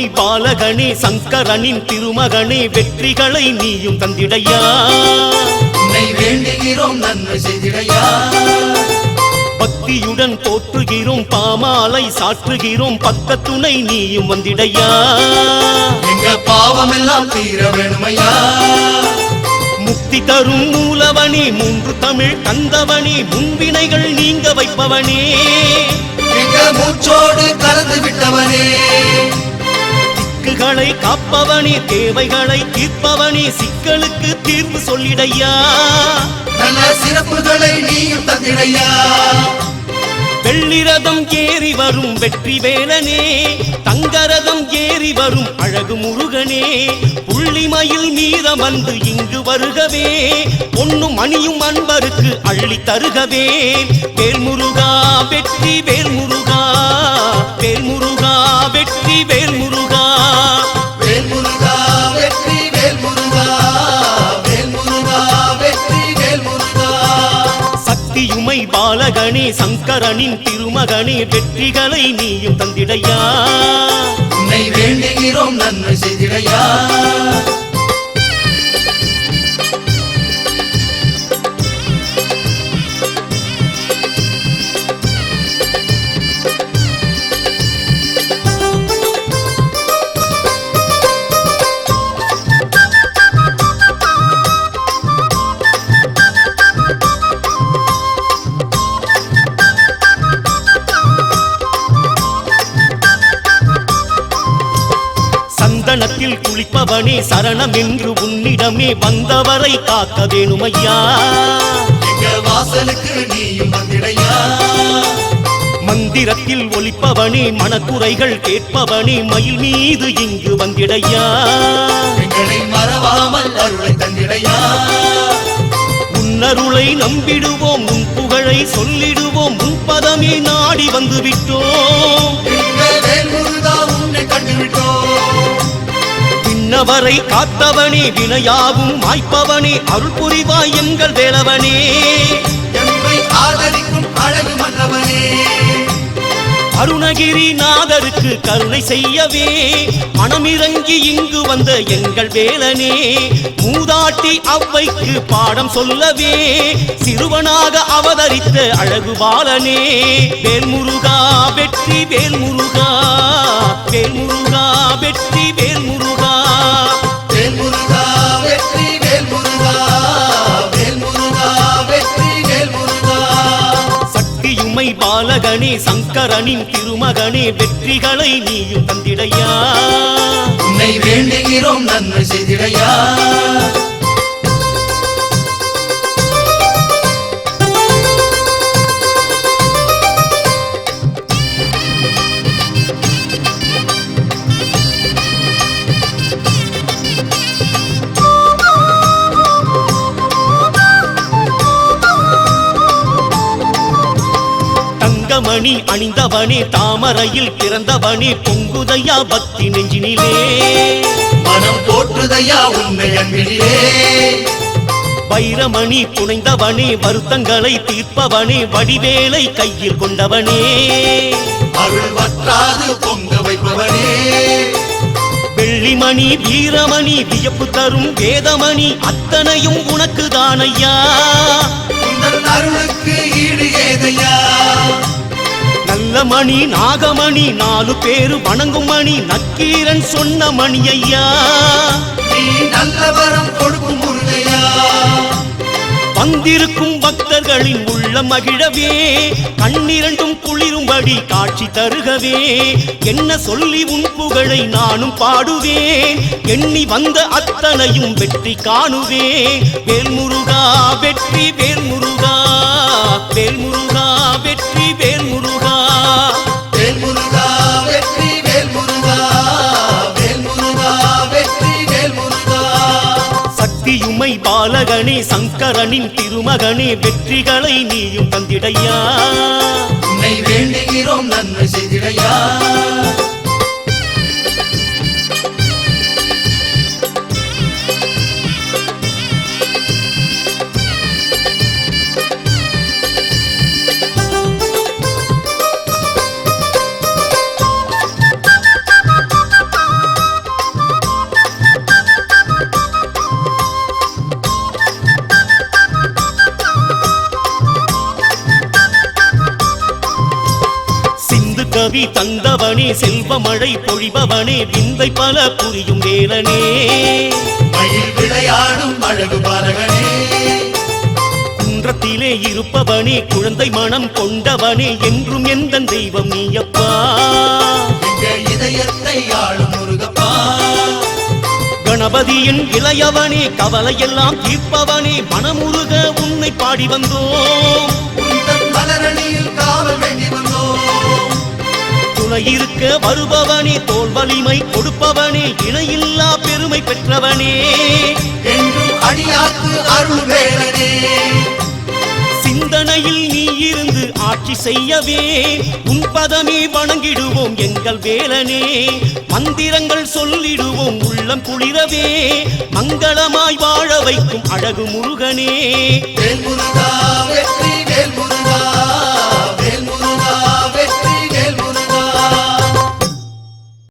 சக்தியுமை பாலகனே சங்கரனின் திருமகனே வெற்றிகளை நீயும் தந்திடையா? வேண்டுகிறோம் நன்மை செய்திடையா? பக்தியுடன் போற்றுகிறோம் பாமாலை சாற்றுகிறோம் பக்கத்துணை நீயும் வந்திடையா? எங்க பாவமெல்லாம் தீர வேணுமையா? முக்தி தரும் மூலவனே மூன்று தமிழ் தந்தவனே முன்வினைகள் நீங்க வைப்பவனே. எங்க மூச்சோடு கலந்து காப்பவனே தேவைகளை தீர்ப்பவனே சிக்கலுக்கு தீர்வு சொல்லிடையா? நல்ல சிறப்புகளை நீயும் தந்திடையா? வெள்ளிரதம் ஏறி வரும் வெற்றி வேலனே தங்கரதம் ஏறி வரும் அழகு முருகனே புள்ளிமயில் மீதம் வந்து இங்கு வருகவே பொன்னும் மணியும் அன்பருக்கு அள்ளி தருகவே. வேல்முருகா வெற்றி வேல்முருகா வேல்முருகா வெற்றி வேல்முருகா வேல்முருகா. உமை பாலகனே சங்கரனின் திருமகனே வெற்றிகளை நீயும் தந்திடையா. உன்னை வேண்டுகிறோம் நன்மை செய்திடையா. சந்தனத்தில் குளிப்பவனே சரணம் என்று உன்னிடமே வந்தவரை காக்க வேணுமையா எங்க வாசலுக்கு நீயும் வந்திடையா? மந்திரத்தில் ஒலிப்பவனே மனக்குறைகள் கேட்பவனே மயில் மீது இங்கு வந்திடையா? மறவாமல் அருளை தந்திடையா? உன்னருளை நம்பிடுவோம் உன் புகழை சொல்லிடுவோம் உன் பதமே நாடி வந்து விட்டோம் எங்க வேல்முருகா உன்னை கண்டுவிட்டோம். பின்னவரை காத்தவனே வினையாவும் மாய்ப்பவனே அருள் புரிவாய் எங்கள் வேலவனே. எம்மை ஆதரிக்கும் அழகு மன்னவனே. அருணகிரி நாதருக்கு கருணை செய்யவே மனமிறங்கி இங்கு வந்த எங்கள் வேலனே. மூதாட்டி அவ்வைக்கு பாடம் சொல்லவே சிறுவனாக அவதரித்த அழகு பாலனே. வேல்முருகா வெற்றி வேல்முருகா வேல்முருகா. பாலகனே சங்கரனின் திருமகனே வெற்றிகளை நீயும் தந்திடையா. உன்னை வேண்டுகிறோம் நன்மை செய்திடையா. தங்கமணி அணிந்தவனே தாமரையில் பிறந்தவனே பொங்குதையா பக்தி நெஞ்சினிலே. மனம் போற்றுதையா உன்னை அன்பிலே வைரமணி புனைந்தவனே வருத்தங்களை தீர்ப்பவனே வடிவேலை கையில் கொண்டவனே. அருள் வற்றாது பொங்க வைப்பவனே. வெள்ளிமணி வீரமணி வியப்பு தரும் வேதமணி அத்தனையும் உனக்கு தானையா அருளுக்கு ஈடு ஏதையா? நல்ல மணி நாகமணி நாலு பேரு வணங்கும் மணி நக்கீரன் சொன்ன மணி ஐயா வந்திருக்கும் பக்தர்களின் உள்ள மகிழவே கண்ணிரண்டும் குளிரும்படி காட்சி தருகவே. என்ன சொல்லி உன் புகழை நானும் பாடுவேன் எண்ணி வந்த அத்தனையும் வெற்றி காணுவேன். வேல்முருகா வெற்றி வேல்முருகா. சங்கரனின் திருமகனே வெற்றிகளை நீயும் தந்திடையா. உன்னை வேண்டுகிறோம் நன்மை செய்திடையா. கவி தந்தவனே செல்வ மழை பொழிபவனே விந்தை பல புரியும் வேலனே. விளையாடும் அழகு பாலகனே. குன்றத்திலே இருப்பவனே குழந்தை மனம் கொண்டவனே என்றும் எந்த தெய்வம் நீயப்பா. இதயத்தை ஆளும் முருகப்பா. கணபதியின் இளையவனே கவலையெல்லாம் தீர்ப்பவனே மனமுருக உன்னை பாடி வந்தோம். மலரணியில் காவல் வேண்டி வந்தோம். துணை இருக்க வருபவனே தோல் வலிமை கொடுப்பவனே இணையில்லா பெருமை பெற்றவனே. அருள் வேலனே சிந்தனையில் நீ இருந்து ஆட்சி செய்யவே உன் பதமே வணங்கிடுவோம் எங்கள் வேலனே. மந்திரங்கள் சொல்லிடுவோம் உள்ளம் குளிரவே மங்களமாய் வாழ வைக்கும் அழகு முருகனே.